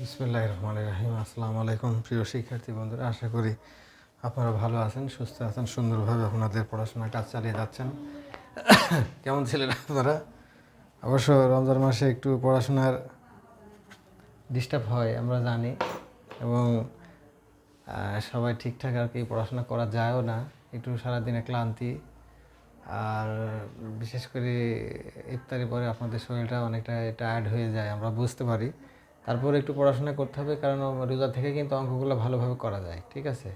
বিসমুল্লাহ রহমান রাহিম। আসসালামু আলাইকুম প্রিয় শিক্ষার্থী বন্ধুরা, আশা করি আপনারা ভালো আছেন, সুস্থ আছেন, সুন্দরভাবে আপনাদের পড়াশোনার কাজ চালিয়ে যাচ্ছেন। কেমন ছিলেন আপনারা? অবশ্য রমজান মাসে একটু পড়াশোনার ডিস্টার্ব হয়, আমরা জানি। এবং সবাই ঠিকঠাক আর কি পড়াশোনা করা যায়ও না, একটু সারাদিনে ক্লান্তি। আর বিশেষ করে ইফতারি পরে আপনাদের শরীরটা অনেকটা টায়ার্ড হয়ে যায়, আমরা বুঝতে পারি। তারপরে একটু পড়াশোনা করতে হবে, কারণ রোজা থেকে কিন্তু অঙ্কগুলো ভালোভাবে করা যায়, ঠিক আছে?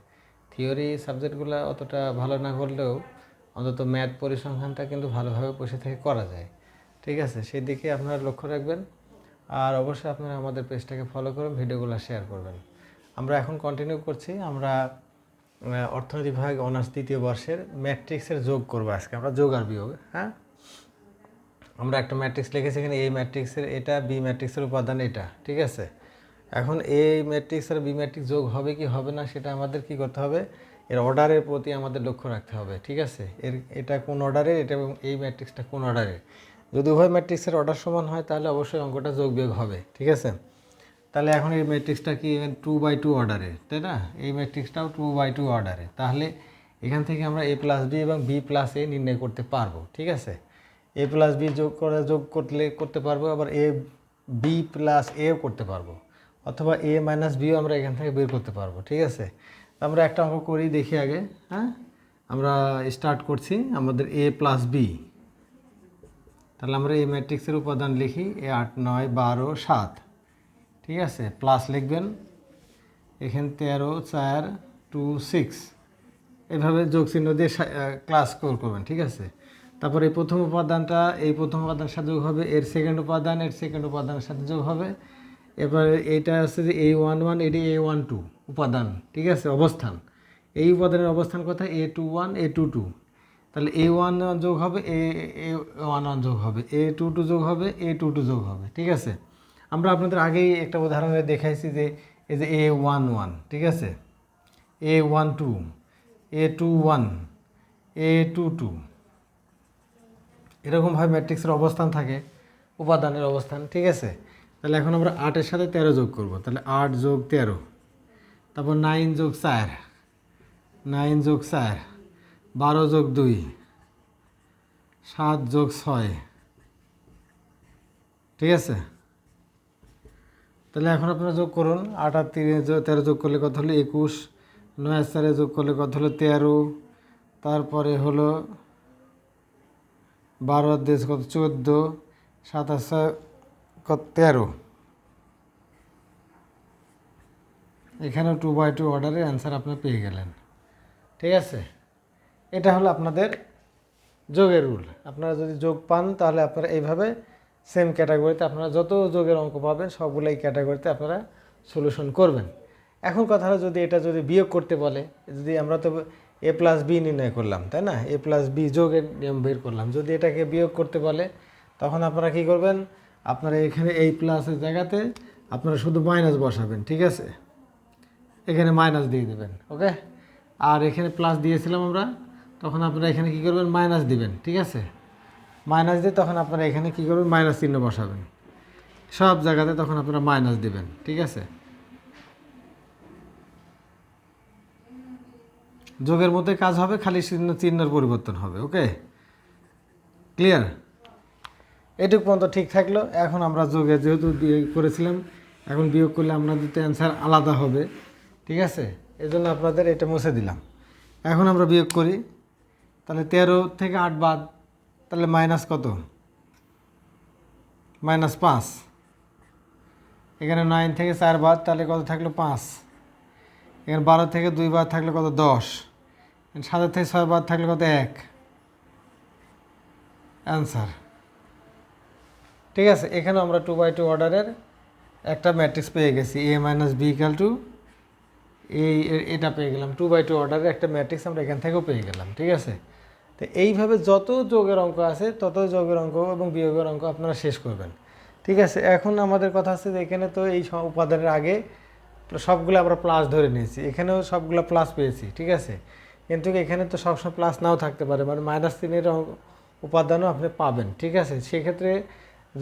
থিওরি সাবজেক্টগুলো অতটা ভালো না করলেও অন্তত ম্যাথ পরিসংখ্যানটা কিন্তু ভালোভাবে বসে থেকে করা যায়, ঠিক আছে? সেই দিকে আপনারা লক্ষ্য রাখবেন। আর অবশ্যই আপনারা আমাদের পেজটাকে ফলো করুন, ভিডিওগুলো শেয়ার করবেন। আমরা এখন কন্টিনিউ করছি। আমরা অর্থনীতি বিভাগ অনার্স দ্বিতীয় বর্ষের ম্যাট্রিক্সের যোগ করব আজকে। আমরা যোগ আর বিয়োগ হ্যাঁ? আমরা একটা ম্যাট্রিক্স লিখেছি এখানে এই ম্যাট্রিক্সের এটা বি ম্যাট্রিক্সের উপাদান এটা, ঠিক আছে? এখন এই ম্যাট্রিক্স আর বি ম্যাট্রিক্স যোগ হবে কি হবে না সেটা আমাদের কি করতে হবে? এর অর্ডারের প্রতি আমাদের লক্ষ্য রাখতে হবে, ঠিক আছে? এর, এটা কোন অর্ডারের এটা এবং এই ম্যাট্রিক্সটা কোন অর্ডারের যদি উভয় ম্যাট্রিক্সের অর্ডার সমান হয়, তাহলে অবশ্যই অঙ্কটা যোগ বিয়োগ হবে, ঠিক আছে? তাহলে এখন এই ম্যাট্রিক্সটা কি টু বাই টু অর্ডারে তাই না? এই ম্যাট্রিক্সটাও টু বাই টু অর্ডারে তাহলে এখান থেকে আমরা এ প্লাস বি এবং বি প্লাস এ নির্ণয় করতে পারব, ঠিক আছে? এ প্লাস বি যোগ করে, যোগ করলে করতে পারব, আবার এ বি প্লাস এও করতে পারব। অথবা এ মাইনাস বিও আমরা এখান থেকে বের করতে পারব, ঠিক আছে? আমরা একটা অঙ্ক করি, দেখি আগে হ্যাঁ? আমরা স্টার্ট করছি, আমাদের এ প্লাস বি তাহলে আমরা এই ম্যাট্রিক্সের উপাদান লিখি এ আট নয় বারো সাত। ঠিক আছে? প্লাস লিখবেন, এখানে তেরো চার টু সিক্স এভাবে যোগ চিহ্ন দিয়ে ক্লাস করবেন, ঠিক আছে? তারপর এই প্রথম উপাদানটা, এই প্রথম উপাদানের সাথে যোগ হবে, এর সেকেন্ড উপাদান, এর সেকেন্ড উপাদানের সাথে যোগ হবে। এবার এইটা হচ্ছে যে এ ওয়ান ওয়ান এটি এ ওয়ান টু উপাদান, ঠিক আছে? অবস্থান। এই উপাদানের অবস্থান কথা A two one A two two তাহলে এ ওয়ান ওয়ান যোগ হবে এ এ ওয়ান ওয়ান যোগ হবে এ টু টু যোগ হবে এ টু টু যোগ হবে, ঠিক আছে? আমরা আপনাদের আগেই একটা উদাহরণে দেখাইছি যে এই যে এ ওয়ান ওয়ান ঠিক আছে? A one two A two one A two two এরকমভাবে ম্যাট্রিক্সের অবস্থান থাকে, উপাদানের অবস্থান, ঠিক আছে? তাহলে এখন আমরা আটের সাথে তেরো যোগ করব। তাহলে আট যোগ তেরো, তারপর নাইন যোগ চার নাইন যোগ চার, বারো যোগ দুই, সাত যোগ ছয়, ঠিক আছে? তাহলে এখন আপনারা যোগ করুন। আট আর তিন তেরো যোগ করলে কত হলো? একুশ। নয় চারে যোগ করলে কত হলো? তেরো। তারপরে হলো বারো দেশ কত? চোদ্দ, সাতাশ, কত? তেরো। এখানে টু বাই টু অর্ডারের অ্যান্সার আপনারা পেয়ে গেলেন। ঠিক আছে? এটা হলো আপনাদের যোগের রুল আপনারা যদি যোগ পান, তাহলে আপনারা এইভাবে সেম ক্যাটাগরিতে আপনারা যত যোগের অঙ্ক পাবেন সবগুলো এই ক্যাটাগরিতে আপনারা সলিউশন করবেন। এখন কথা হলো যদি এটা যদি বিয়োগ করতে বলে, যদি আমরা তো এ প্লাস বি নির্ণয় করলাম, তাই না? এ প্লাস বি যোগের নিয়ম বের করলাম। যদি এটাকে বিয়োগ করতে বলে, তখন আপনারা কি করবেন? আপনারা এখানে এই প্লাসের জায়গাতে আপনারা শুধু মাইনাস বসাবেন, ঠিক আছে? এখানে মাইনাস দিয়ে দেবেন ওকে আর এখানে প্লাস দিয়েছিলাম আমরা, তখন আপনারা এখানে কি করবেন? মাইনাস দিবেন, ঠিক আছে? মাইনাস দিয়ে তখন আপনারা এখানে কি করবেন? মাইনাস চিহ্ন বসাবেন। সব জায়গাতে তখন আপনারা মাইনাস দিবেন, ঠিক আছে? যোগের মধ্যে কাজ হবে, খালি চিহ্ন, চিহ্নের পরিবর্তন হবে, ওকে? ক্লিয়ার এটুক পর্যন্ত ঠিক থাকল। এখন আমরা যোগে যেহেতু করেছিলাম, এখন বিয়োগ করলে আপনাদের তো অ্যান্সার আলাদা হবে, ঠিক আছে? এই জন্য আপনাদের এটা মুছে দিলাম। এখন আমরা বিয়োগ করি। তাহলে তেরো থেকে আট বাদ, তাহলে মাইনাস কত? মাইনাস পাঁচ। এখানে নাইন থেকে চার বাদ, তাহলে কত থাকল? পাঁচ। এখানে বারো থেকে দুই বাদ থাকলে কত? দশ। সাতের থেকে ছয় বাদ থাকলে কত? এক। অ্যান্সার ঠিক আছে, এখানে আমরা টু বাই টু অর্ডারের একটা ম্যাট্রিক্স পেয়ে গেছি A minus B equal to এই এটা পেয়ে গেলাম টু বাই টু অর্ডারের একটা ম্যাট্রিক্স আমরা এখান থেকেও পেয়ে গেলাম, ঠিক আছে? তো এইভাবে যত যোগের অঙ্ক আছে, তত যোগের অঙ্ক এবং বিয়োগের অঙ্ক আপনারা শেষ করবেন, ঠিক আছে? এখন আমাদের কথা আছে যে এখানে তো এই উপাদানের আগে সবগুলো আমরা প্লাস ধরে নিয়েছি, এখানেও সবগুলো প্লাস পেয়েছি, ঠিক আছে? কিন্তু এখানে তো সবসময় প্লাস নাও থাকতে পারে। মানে মাইনাস তিনের উপাদানও আপনি পাবেন, ঠিক আছে? সেক্ষেত্রে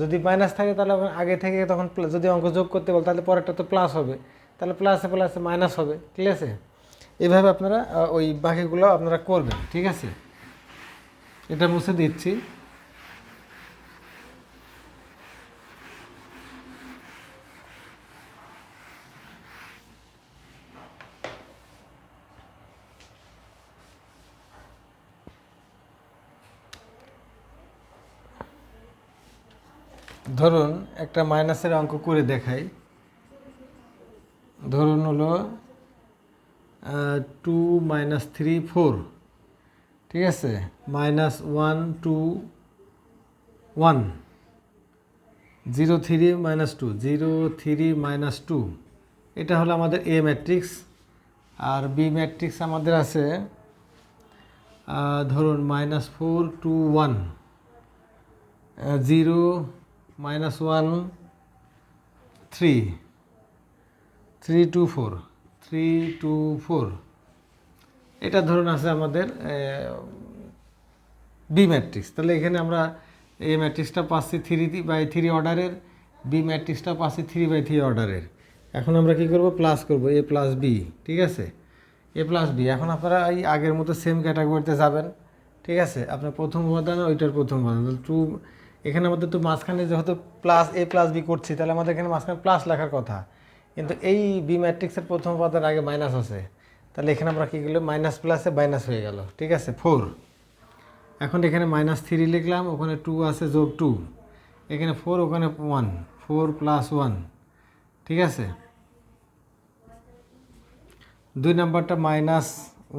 যদি মাইনাস থাকে তাহলে আগে থেকে তখন যদি অঙ্ক যোগ করতে বল, তাহলে পরেরটা তো প্লাস হবে। তাহলে প্লাসে প্লাসে মাইনাস হবে, ঠিক আছে? এভাবে আপনারা ওই বাকিগুলো আপনারা করবেন, ঠিক আছে? এটা মুছে দিচ্ছি। ধরুন একটা মাইনাসের অঙ্ক করে দেখাই। ধরুন হলো টু মাইনাস থ্রি ফোর ঠিক আছে? Minus one two one zero three minus two zero three minus two এটা হলো আমাদের এ ম্যাট্রিক্স আর বি ম্যাট্রিক্স আমাদের আছে ধরুন minus four two one zero minus one three three two four three two four এটা ধরুন আছে আমাদের বি ম্যাট্রিক্স তাহলে এখানে আমরা এ ম্যাট্রিক্সটা পাচ্ছি থ্রি বাই থ্রি অর্ডারের বি ম্যাট্রিক্সটা পাচ্ছি থ্রি বাই থ্রি অর্ডারের এখন আমরা কি করব? প্লাস করব এ প্লাস বি ঠিক আছে? এ প্লাস বি এখন আপনারা এই আগের মতো সেম ক্যাটাগরিতে যাবেন, ঠিক আছে? আপনার প্রথম উপাদান ওইটার প্রথম উপাদান। টু এখানে আমাদের তো মাঝখানে যেহেতু প্লাস এ প্লাস বি করছি, তাহলে আমাদের এখানে মাঝখানে প্লাস লেখার কথা। কিন্তু এই বি ম্যাট্রিক্সের প্রথম উপাদান আগে মাইনাস আছে। তাহলে এখানে আমরা কী করলাম? মাইনাস প্লাসে মাইনাস হয়ে গেল। ঠিক আছে? ফোর এখন এখানে মাইনাস থ্রি লিখলাম, ওখানে টু আছে যোগ টু এখানে ফোর ওখানে ওয়ান ফোর প্লাস ওয়ান ঠিক আছে? দুই নাম্বারটা minus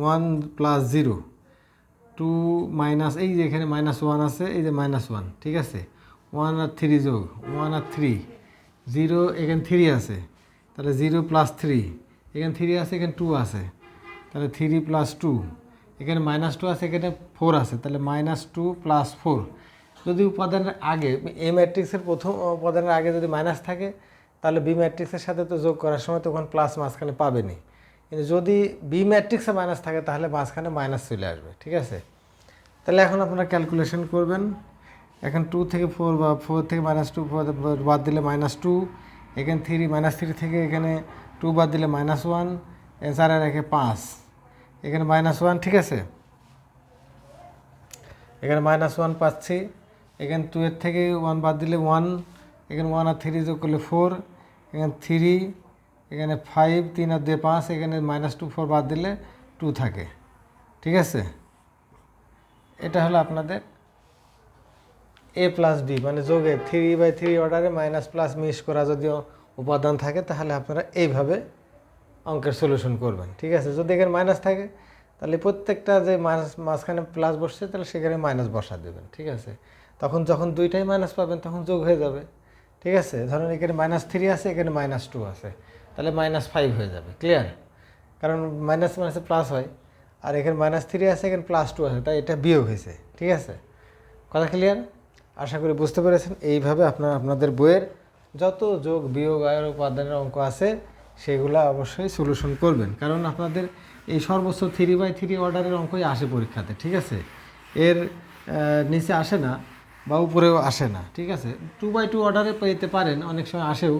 one plus zero two minus এই যে এখানে মাইনাস ওয়ান আছে, এই যে মাইনাস ওয়ান ঠিক আছে? ওয়ান আর থ্রি যোগ ওয়ান আর থ্রি জিরো এখানে থ্রি আছে। তাহলে জিরো প্লাস থ্রি এখানে থ্রি আছে, এখানে টু আছে। তাহলে থ্রি প্লাস টু এখানে মাইনাস টু আছে, এখানে ফোর আছে। তাহলে মাইনাস টু প্লাস ফোর যদি উপাদানের আগে এ ম্যাট্রিক্সের প্রথম উপাদানের আগে যদি মাইনাস থাকে, তাহলে বি ম্যাট্রিক্সের সাথে তো যোগ করার সময় তখন প্লাস মাঝখানে পাবেনি কিন্তু যদি বি ম্যাট্রিক্সে মাইনাস থাকে, তাহলে মাঝখানে মাইনাস চলে আসবে, ঠিক আছে? তাহলে এখন আপনারা ক্যালকুলেশন করবেন। এখন টু থেকে ফোর বা ফোর থেকে মাইনাস টু বাদ দিলে মাইনাস টু এখানে থ্রি মাইনাস থ্রি থেকে এখানে টু বাদ দিলে মাইনাস ওয়ান চারে রেখে পাঁচ। এখানে মাইনাস ওয়ান ঠিক আছে? এখানে মাইনাস ওয়ান পাচ্ছি। এখানে টু এর থেকে ওয়ান বাদ দিলে ওয়ান এখানে ওয়ান আর থ্রি যোগ করলে ফোর এখানে থ্রি এখানে ফাইভ তিন আর দুই পাঁচ, এখানে মাইনাস টু ফোর বাদ দিলে টু থাকে। ঠিক আছে? এটা হলো আপনাদের এ প্লাস বি মানে যোগে থ্রি বাই থ্রি অর্ডারে মাইনাস প্লাস মিস করা যদি উপাদান থাকে, তাহলে আপনারা এইভাবে অঙ্কের সলিউশন করবেন। ঠিক আছে? যদি এখানে মাইনাস থাকে, তাহলে প্রত্যেকটা যে মাইনাস মাঝখানে প্লাস বসছে, তাহলে সেখানে মাইনাস বসা দেবেন। ঠিক আছে? তখন যখন দুইটাই মাইনাস পাবেন, তখন যোগ হয়ে যাবে। ঠিক আছে? ধরুন এখানে মাইনাস থ্রি আছে, এখানে মাইনাস টু আছে। তাহলে মাইনাস ফাইভ হয়ে যাবে ক্লিয়ার কারণ মাইনাস মাইনাসে প্লাস হয়। আর এখানে মাইনাস থ্রি আছে, এখানে প্লাস টু আছে, তাই এটা বিয়োগ হয়েছে, ঠিক আছে? কথা ক্লিয়ার আশা করি বুঝতে পেরেছেন। এইভাবে আপনারা আপনাদের বইয়ের যত যোগ, বিয়োগ, আয়ের উপাদানের অঙ্ক আছে, সেগুলো অবশ্যই সলিউশন করবেন। কারণ আপনাদের এই সর্বোচ্চ থ্রি বাই থ্রি অর্ডারের অঙ্কই আসে পরীক্ষাতে, ঠিক আছে? এর নিচে আসে না। বা উপরেও আসে না, ঠিক আছে? টু বাই টু অর্ডারে পেতে পারেন, অনেক সময় আসেও,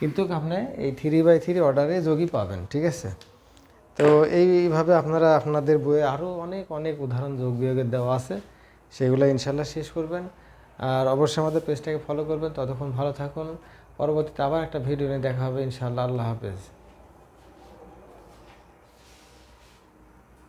কিন্তু আপনি এই থ্রি বাই থ্রি অর্ডারে যোগই পাবেন, ঠিক আছে? তো এইভাবে আপনারা আপনাদের বইয়ে আরও অনেক অনেক উদাহরণ যোগ বিয়োগের দেওয়া আছে, সেগুলো ইনশাল্লাহ শেষ করবেন। আর অবশ্যই আমাদের পেজটাকে ফলো করবেন। ততক্ষণ ভালো থাকুন। পরবর্তীতে আবার একটা ভিডিও নিয়ে দেখা হবে, ইনশাল্লাহ। আল্লাহ হাফেজ।